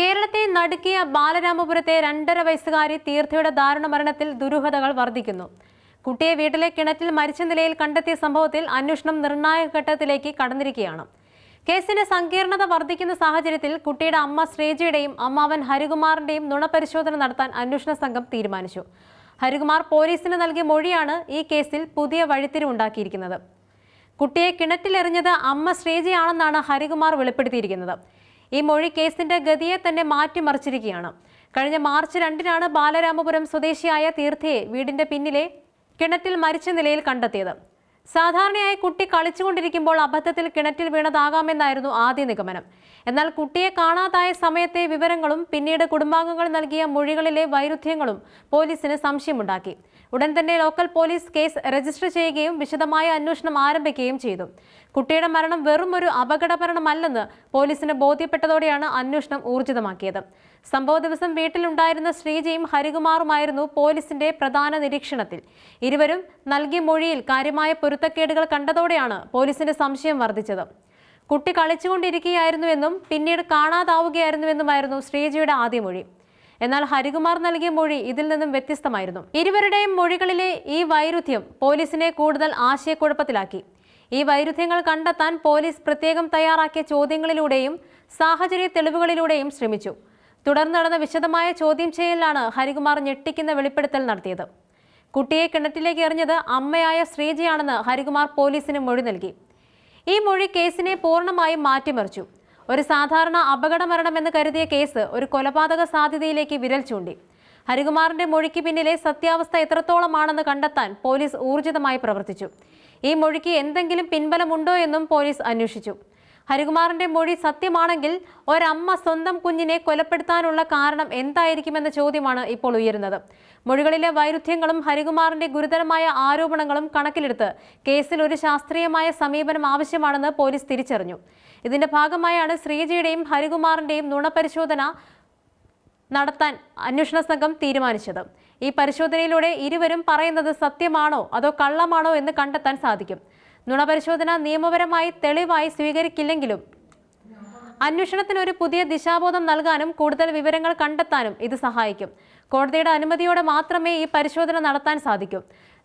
കേരളത്തെ നടുക്കിയ ബാലരാമപുരത്തെ രണ്ടര വയസ്സുകാരി തീർത്ഥയുടെ ദാരുണ മരണത്തിൽ ദുരൂഹതകൾ വർദ്ധിക്കുന്നു. കുട്ടിയെ വീട്ടിലെ കിണറ്റിൽ മരിച്ച നിലയിൽ കണ്ടെത്തിയ സംഭവത്തിൽ അന്വേഷണം നിർണായക ഘട്ടത്തിലേക്ക് കടന്നിരിക്കുകയാണ്. കേസിന്റെ സങ്കീർണത വർദ്ധിക്കുന്ന സാഹചര്യത്തിൽ കുട്ടിയുടെ അമ്മ ശ്രീജയുടെയും അമ്മാവൻ ഹരികുമാറിന്റെയും നുണപരിശോധന നടത്താൻ അന്വേഷണ സംഘം തീരുമാനിച്ചു. ഹരികുമാർ പോലീസിന് നൽകിയ മൊഴിയാണ് ഈ കേസിൽ പുതിയ വഴിത്തിരിവുണ്ടാക്കിയിരിക്കുന്നത് കുട്ടിയെ കിണറ്റിലെറിഞ്ഞത് അമ്മ ശ്രീജയാണെന്നാണ് ഹരികുമാർ വെളിപ്പെടുത്തിയിരിക്കുന്നത്. ഈ മൊഴി കേസിന്റെ ഗതിയെ തന്നെ മാറ്റിമറിച്ചിരിക്കുകയാണ്. കഴിഞ്ഞ മാർച്ച് രണ്ടിനാണ് ബാലരാമപുരം സ്വദേശിയായ തീർത്ഥയെ വീടിന്റെ പിന്നിലെ കിണറ്റിൽ മരിച്ച നിലയിൽ കണ്ടെത്തിയത്. സാധാരണയായി കുട്ടി കളിച്ചുകൊണ്ടിരിക്കുമ്പോൾ അബദ്ധത്തിൽ കിണറ്റിൽ വീണതാകാമെന്നായിരുന്നു ആദ്യ നിഗമനം. എന്നാൽ കുട്ടിയെ കാണാതായ സമയത്തെ വിവരങ്ങളും പിന്നീട് കുടുംബാംഗങ്ങൾ നൽകിയ മൊഴികളിലെ വൈരുദ്ധ്യങ്ങളും പോലീസിന് സംശയമുണ്ടാക്കി. ഉടൻ തന്നെ ലോക്കൽ പോലീസ് കേസ് രജിസ്റ്റർ ചെയ്യുകയും വിശദമായ അന്വേഷണം ആരംഭിക്കുകയും ചെയ്തു. കുട്ടിയുടെ മരണം വെറും ഒരു അപകട മരണമല്ലെന്ന് പോലീസിന് ബോധ്യപ്പെട്ടതോടെയാണ് അന്വേഷണം ഊർജിതമാക്കിയത്. സംഭവ ദിവസം വീട്ടിലുണ്ടായിരുന്ന ശ്രീജയും ഹരികുമാറുമായിരുന്നു പോലീസിന്റെ പ്രധാന നിരീക്ഷണത്തിൽ. ഇരുവരും നൽകിയ മൊഴിയിൽ കാര്യമായ പൊരുത്തക്കേടുകൾ കണ്ടതോടെയാണ് പോലീസിന്റെ സംശയം വർദ്ധിച്ചത്. കുട്ടി കളിച്ചുകൊണ്ടിരിക്കുകയായിരുന്നുവെന്നും പിന്നീട് കാണാതാവുകയായിരുന്നുവെന്നുമായിരുന്നു ശ്രീജയുടെ ആദ്യ മൊഴി. എന്നാൽ ഹരികുമാർ നൽകിയ മൊഴി ഇതിൽ നിന്നും വ്യത്യസ്തമായിരുന്നു. ഇരുവരുടെയും മൊഴികളിലെ ഈ വൈരുദ്ധ്യം പോലീസിനെ കൂടുതൽ ആശയക്കുഴപ്പത്തിലാക്കി. ഈ വൈരുദ്ധ്യങ്ങൾ കണ്ടെത്താൻ പോലീസ് പ്രത്യേകം തയ്യാറാക്കിയ ചോദ്യങ്ങളിലൂടെയും സാഹചര്യ തെളിവുകളിലൂടെയും ശ്രമിച്ചു. തുടർന്ന് നടന്ന വിശദമായ ചോദ്യം ചെയ്യലിലാണ് ഹരികുമാർ ഞെട്ടിക്കുന്ന വെളിപ്പെടുത്തൽ നടത്തിയത്. കുട്ടിയെ കിണറ്റിലേക്ക് എറിഞ്ഞത് അമ്മയായ ശ്രീജയാണെന്ന് ഹരികുമാർ പോലീസിന് മൊഴി നൽകി. ഈ മൊഴി കേസിനെ പൂർണമായും മാറ്റിമറിച്ചു. ഒരു സാധാരണ അപകട മരണമെന്ന് കരുതിയ കേസ് ഒരു കൊലപാതക സാധ്യതയിലേക്ക് വിരൽ ചൂണ്ടി. ഹരികുമാറിന്റെ മൊഴിക്ക് പിന്നിലെ സത്യാവസ്ഥ എത്രത്തോളമാണെന്ന് കണ്ടെത്താൻ പോലീസ് ഊർജിതമായി പ്രവർത്തിച്ചു. ഈ മൊഴിക്ക് എന്തെങ്കിലും പിൻബലമുണ്ടോ എന്നും പോലീസ് അന്വേഷിച്ചു. ഹരികുമാറിന്റെ മൊഴി സത്യമാണെങ്കിൽ ഒരമ്മ സ്വന്തം കുഞ്ഞിനെ കൊലപ്പെടുത്താനുള്ള കാരണം എന്തായിരിക്കുമെന്ന ചോദ്യമാണ് ഇപ്പോൾ ഉയരുന്നത്. മൊഴികളിലെ വൈരുദ്ധ്യങ്ങളും ഹരികുമാറിന്റെ ഗുരുതരമായ ആരോപണങ്ങളും കണക്കിലെടുത്ത് കേസിൽ ഒരു ശാസ്ത്രീയമായ സമീപനം ആവശ്യമാണെന്ന് പോലീസ് തിരിച്ചറിഞ്ഞു. ഇതിന്റെ ഭാഗമായാണ് ശ്രീജയുടെയും ഹരികുമാറിന്റെയും നുണപരിശോധന നടത്താൻ അന്വേഷണ സംഘം തീരുമാനിച്ചത്. ഈ പരിശോധനയിലൂടെ ഇരുവരും പറയുന്നത് സത്യമാണോ? അതോ കള്ളമാണോ എന്ന് കണ്ടെത്താൻ സാധിക്കും. നുണപരിശോധന നിയമപരമായി തെളിവായി സ്വീകരിക്കില്ലെങ്കിലും അന്വേഷണത്തിന് ഒരു പുതിയ ദിശാബോധം നൽകാനും കൂടുതൽ വിവരങ്ങൾ കണ്ടെത്താനും ഇത് സഹായിക്കും. കോടതിയുടെ അനുമതിയോടെ മാത്രമേ ഈ പരിശോധന നടത്താൻ സാധിക്കൂ.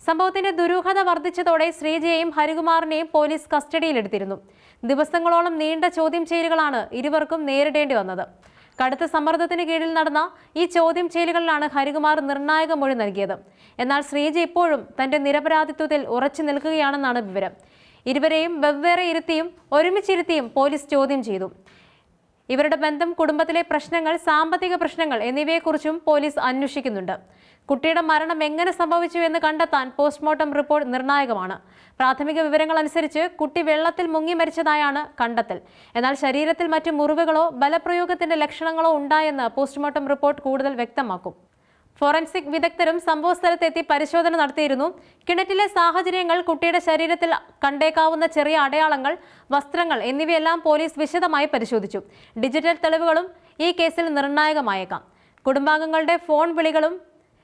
സംഭവത്തിന്റെ ദുരൂഹത വർദ്ധിച്ചതോടെ ശ്രീജയെയും ഹരികുമാറിനെയും പോലീസ് കസ്റ്റഡിയിലെടുത്തിരുന്നു. ദിവസങ്ങളോളം നീണ്ട ചോദ്യം ചെയ്യലുകളാണ് ഇരുവർക്കും നേരിടേണ്ടി വന്നത്. കടുത്ത സമ്മർദ്ദത്തിന് കീഴിൽ നടന്ന ഈ ചോദ്യം ചെയ്യലുകളിലാണ് ഹരികുമാർ നിർണായക മൊഴി നൽകിയത്. എന്നാൽ ശ്രീജ ഇപ്പോഴും തന്റെ നിരപരാധിത്വത്തിൽ ഉറച്ചു നിൽക്കുകയാണെന്നാണ് വിവരം. ഇരുവരെയും വെവ്വേറെ ഇരുത്തിയും ഒരുമിച്ചിരുത്തിയും പോലീസ് ചോദ്യം ചെയ്തു. ഇവരുടെ ബന്ധം കുടുംബത്തിലെ പ്രശ്നങ്ങൾ സാമ്പത്തിക പ്രശ്നങ്ങൾ എന്നിവയെക്കുറിച്ചും പോലീസ് അന്വേഷിക്കുന്നുണ്ട്. കുട്ടിയുടെ മരണം എങ്ങനെ സംഭവിച്ചു എന്ന് കണ്ടെത്താൻ പോസ്റ്റ്മോർട്ടം റിപ്പോർട്ട് നിർണായകമാണ്. പ്രാഥമിക വിവരങ്ങൾ അനുസരിച്ച് കുട്ടി വെള്ളത്തിൽ മുങ്ങി മരിച്ചതായാണ് കണ്ടെത്തൽ. എന്നാൽ ശരീരത്തിൽ മറ്റു മുറിവുകളോ ബലപ്രയോഗത്തിന്റെ ലക്ഷണങ്ങളോ ഉണ്ടായെന്ന് പോസ്റ്റ്മോർട്ടം റിപ്പോർട്ട് കൂടുതൽ വ്യക്തമാക്കും. ഫോറൻസിക് വിദഗ്ധരും സംഭവസ്ഥലത്തെത്തി പരിശോധന നടത്തിയിരുന്നു. കിണറ്റിലെ സാഹചര്യങ്ങൾ കുട്ടിയുടെ ശരീരത്തിൽ കണ്ടേക്കാവുന്ന ചെറിയ അടയാളങ്ങൾ വസ്ത്രങ്ങൾ എന്നിവയെല്ലാം പോലീസ് വിശദമായി പരിശോധിച്ചു. ഡിജിറ്റൽ തെളിവുകളും ഈ കേസിൽ നിർണായകമായേക്കാം. കുടുംബാംഗങ്ങളുടെ ഫോൺ വിളികളും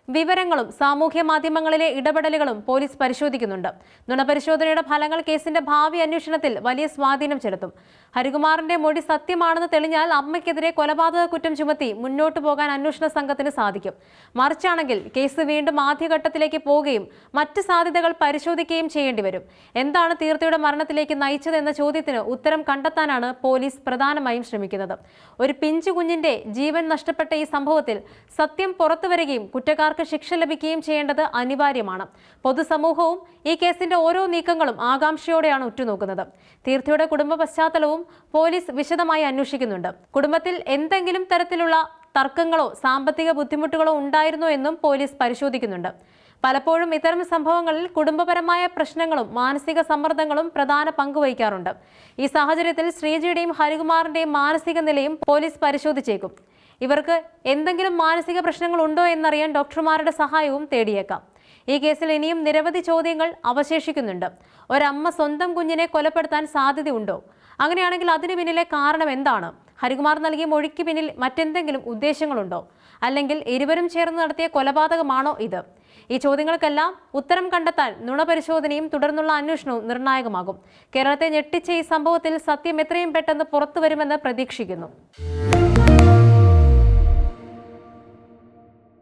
വിവരങ്ങളും സാമൂഹ്യ മാധ്യമങ്ങളിലെ ഇടപെടലുകളും പോലീസ് പരിശോധിക്കുന്നുണ്ട്. നുണപരിശോധനയുടെ ഫലങ്ങൾ കേസിന്റെ ഭാവി അന്വേഷണത്തിൽ വലിയ സ്വാധീനം ചെലുത്തും. ഹരികുമാറിന്റെ മൊഴി സത്യമാണെന്ന് തെളിഞ്ഞാൽ അമ്മയ്ക്കെതിരെ കൊലപാതക കുറ്റം ചുമത്തി മുന്നോട്ടു പോകാൻ അന്വേഷണ സംഘത്തിന് സാധിക്കും. മറിച്ചാണെങ്കിൽ കേസ് വീണ്ടും ആദ്യഘട്ടത്തിലേക്ക് പോവുകയും മറ്റ് സാധ്യതകൾ പരിശോധിക്കുകയും ചെയ്യേണ്ടി വരും. എന്താണ് തീർത്ഥയുടെ മരണത്തിലേക്ക് നയിച്ചതെന്ന ചോദ്യത്തിന് ഉത്തരം കണ്ടെത്താനാണ് പോലീസ് പ്രധാനമായും ശ്രമിക്കുന്നത്. ഒരു പിഞ്ചു കുഞ്ഞിന്റെ ജീവൻ നഷ്ടപ്പെട്ട ഈ സംഭവത്തിൽ സത്യം പുറത്തുവരികയും കുറ്റക്കാർക്ക് ശിക്ഷ ലഭിക്കുകയും ചെയ്യേണ്ടത് അനിവാര്യമാണ്. പൊതുസമൂഹവും ഈ കേസിന്റെ ഓരോ നീക്കങ്ങളും ആകാംക്ഷയോടെയാണ് ഉറ്റുനോക്കുന്നത്. തീർത്ഥയുടെ കുടുംബ പശ്ചാത്തലവും പോലീസ് വിശദമായി അന്വേഷിക്കുന്നുണ്ട്. കുടുംബത്തിൽ എന്തെങ്കിലും തരത്തിലുള്ള തർക്കങ്ങളോ സാമ്പത്തിക ബുദ്ധിമുട്ടുകളോ ഉണ്ടായിരുന്നോ എന്നും പോലീസ് പരിശോധിക്കുന്നുണ്ട്. പലപ്പോഴും ഇത്തരം സംഭവങ്ങളിൽ കുടുംബപരമായ പ്രശ്നങ്ങളും മാനസിക സമ്മർദ്ദങ്ങളും പ്രധാന പങ്കുവഹിക്കാറുണ്ട് ഈ സാഹചര്യത്തിൽ ശ്രീജിയുടെയും ഹരികുമാറിന്റെയും മാനസിക നിലയും പോലീസ് പരിശോധിച്ചേക്കും. ഇവർക്ക് എന്തെങ്കിലും മാനസിക പ്രശ്നങ്ങൾ ഉണ്ടോ എന്നറിയാൻ ഡോക്ടർമാരുടെ സഹായവും തേടിയേക്കാം. ഈ കേസിൽ ഇനിയും നിരവധി ചോദ്യങ്ങൾ അവശേഷിക്കുന്നുണ്ട്. ഒരമ്മ സ്വന്തം കുഞ്ഞിനെ കൊലപ്പെടുത്താൻ സാധ്യതയുണ്ടോ? അങ്ങനെയാണെങ്കിൽ അതിനു പിന്നിലെ കാരണം എന്താണ്? ഹരികുമാർ നൽകിയ മൊഴിക്ക് പിന്നിൽ മറ്റെന്തെങ്കിലും ഉദ്ദേശങ്ങളുണ്ടോ? അല്ലെങ്കിൽ ഇരുവരും ചേർന്ന് നടത്തിയ കൊലപാതകമാണോ ഇത്? ഈ ചോദ്യങ്ങൾക്കെല്ലാം ഉത്തരം കണ്ടെത്താൻ നുണപരിശോധനയും തുടർന്നുള്ള അന്വേഷണവും നിർണായകമാകും. കേരളത്തെ ഞെട്ടിച്ച ഈ സംഭവത്തിൽ സത്യം എത്രയും പെട്ടെന്ന് പുറത്തുവരുമെന്ന് പ്രതീക്ഷിക്കുന്നു.